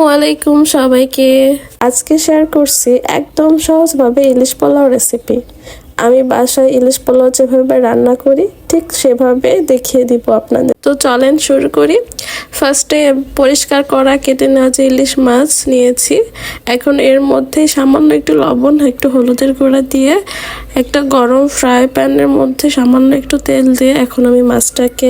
আসসালামু আলাইকুম সবাইকে। আজকে শেয়ার করছি একদম সহজভাবে ইলিশ পোলাও রেসিপি আমি বাসায় ইলিশ পোলাও যেভাবে রান্না করি, ঠিক সেভাবে দেখিয়ে দিব আপনাদের। তো চলেন শুরু করি। ফার্স্টে পরিষ্কার করা, কেটে নেওয়া যে ইলিশ মাছ নিয়েছি, এখন এর মধ্যে সামান্য একটু লবণ, একটু হলুদের গুঁড়া দিয়ে একটা গরম ফ্রাই প্যানের মধ্যে সামান্য একটু তেল দিয়ে এখন আমি মাছটাকে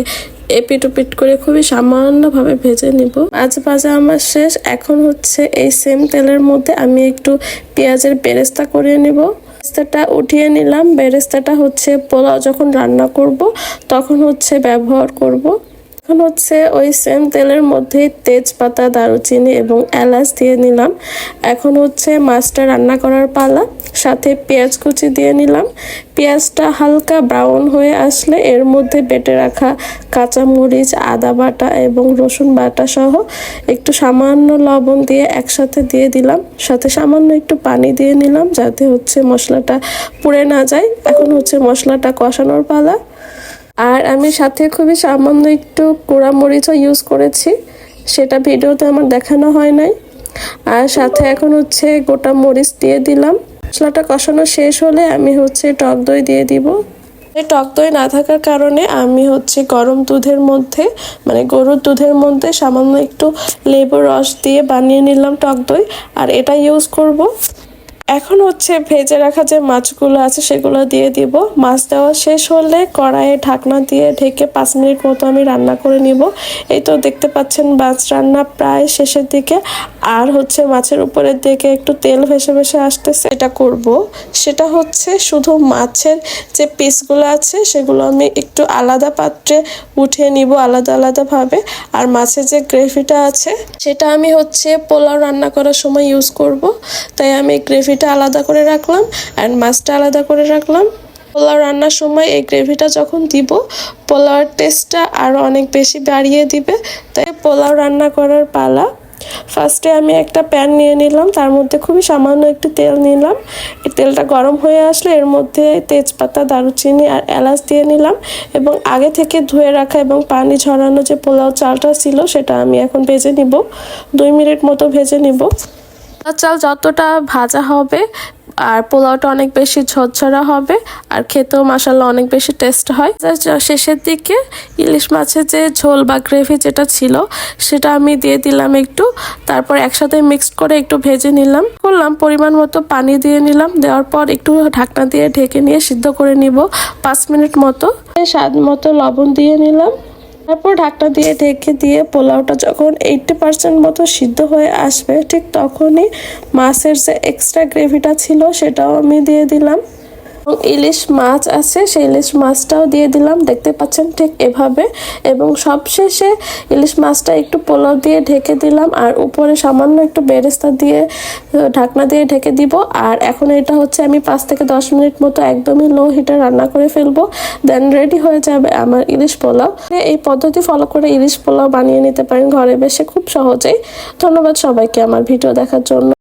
এপিট ওপিট করে খুবই সামান্যভাবে ভেজে নিব। মাছ ভাজা আমার শেষ। এখন হচ্ছে এই সেম তেলের মধ্যে আমি একটু পেঁয়াজের বেরেস্তা করে নিব। বেরেস্তাটা উঠিয়ে নিলাম। বেরেস্তাটা হচ্ছে পোলাও যখন রান্না করব, তখন হচ্ছে ব্যবহার করব। এখন হচ্ছে ওই সেম তেলের মধ্যেই তেজপাতা, দারুচিনি এবং এলাচ দিয়ে নিলাম। এখন হচ্ছে মাছটা রান্না করার পালা, সাথে পেঁয়াজ কুচি দিয়ে নিলাম। পেঁয়াজটা হালকা ব্রাউন হয়ে আসলে এর মধ্যে বেটে রাখা কাঁচামরিচ, আদা বাটা এবং রসুন বাটা সহ একটু সামান্য লবণ দিয়ে একসাথে দিয়ে দিলাম। সাথে সামান্য একটু পানি দিয়ে নিলাম যাতে হচ্ছে মশলাটা পুড়ে না যায়। এখন হচ্ছে মশলাটা কষানোর পালা। আর আমি সাথে খুবই সামান্য একটু কুড়া মরিচও ইউজ করেছি। সেটা ভিডিওতে আমার দেখানো হয় নাই। আর সাথে এখন হচ্ছে গোটা মরিচ দিয়ে দিলাম। মশলাটা কষানো শেষ হলে আমি হচ্ছে টক দই দিয়ে দিব। টক দই না থাকার কারণে আমি হচ্ছে গরম দুধের মধ্যে মানে গরুর দুধের মধ্যে সামান্য একটু লেবুর রস দিয়ে বানিয়ে নিলাম টক দই। আর এটা ইউজ করব। এখন হচ্ছে ভেজে রাখা যে মাছগুলো আছে সেগুলো দিয়ে দিব। মাছ দেওয়া শেষ হলে কড়াইয়ে ঢাকনা দিয়ে ঢেকে পাঁচ মিনিট মতো আমি রান্না করে নিব। এই তো দেখতে পাচ্ছেন মাছ রান্না প্রায় শেষের দিকে। আর হচ্ছে মাছের উপরের দিকে একটু তেল ভেসে ভেসে আসতেছে। এটা করব। সেটা হচ্ছে শুধু মাছের যে পিসগুলো আছে সেগুলো আমি একটু আলাদা পাত্রে উঠিয়ে নিব আলাদা আলাদাভাবে। আর মাছের যে গ্রেভিটা আছে সেটা আমি হচ্ছে পোলাও রান্না করার সময় ইউজ করব। তাই আমি গ্রেভিটা আলাদা করে রাখলাম অ্যান্ড মাছটা আলাদা করে রাখলাম। পোলাও রান্নার সময় এই গ্রেভিটা যখন দিব, পোলাওয়ের টেস্টটা আরও অনেক বেশি বাড়িয়ে দিবে। তাই পোলাও রান্না করার পালা। ফার্স্টে আমি একটা প্যান নিয়ে নিলাম, তার মধ্যে খুবই সামান্য একটু তেল নিলাম। এই তেলটা গরম হয়ে আসলে এর মধ্যে তেজপাতা, দারুচিনি আর এলাচ দিয়ে নিলাম এবং আগে থেকে ধুয়ে রাখা এবং পানি ঝরানো যে পোলাও চালটা ছিল, সেটা আমি এখন ভেজে নিব। দুই মিনিট মতো ভেজে নিব। চাল যতটা ভাজা হবে, আর পোলাওটা অনেক বেশি ঝরঝরা হবে, আর খেতেও মাসাল্লা অনেক বেশি টেস্ট হয়। শেষের দিকে ইলিশ মাছের যে ঝোল বা গ্রেভি যেটা ছিল, সেটা আমি দিয়ে দিলাম একটু, তারপর একসাথে মিক্সড করে একটু ভেজে নিলাম। করলাম, পরিমাণ মতো পানি দিয়ে নিলাম, দেওয়ার পর একটু ঢাকনা দিয়ে ঢেকে নিয়ে সিদ্ধ করে নিব, পাঁচ মিনিট মতো। স্বাদ মতো লবণ দিয়ে নিলাম। তারপর ঢাকটা দিয়ে ঢেকে দিয়ে পোলাওটা যখন এইটটি পার্সেন্ট মতো সিদ্ধ হয়ে আসবে, ঠিক তখনই মাছের যে এক্সট্রা গ্রেভিটা ছিল, সেটাও আমি দিয়ে দিলাম। ইলিশ মাছ আছে, সেই ইলিশ মাছটাও দিয়ে দিলাম, দেখতে পাচ্ছেন ঠিক এভাবে। এবং সবশেষে ইলিশ মাছটা একটু পোলাও দিয়ে ঢেকে দিলাম, আর উপরে সামান্য একটু বেরেস্তা দিয়ে ঢাকনা দিয়ে ঢেকে দিব। আর এখন এটা হচ্ছে আমি পাঁচ থেকে দশ মিনিট মতো একদমই লো হিটে রান্না করে ফেলব দেন রেডি হয়ে যাবে আমার ইলিশ পোলাও। এই পদ্ধতি ফলো করে ইলিশ পোলাও বানিয়ে নিতে পারেন ঘরে বসে, খুব সহজেই। ধন্যবাদ সবাইকে আমার ভিডিও দেখার জন্য।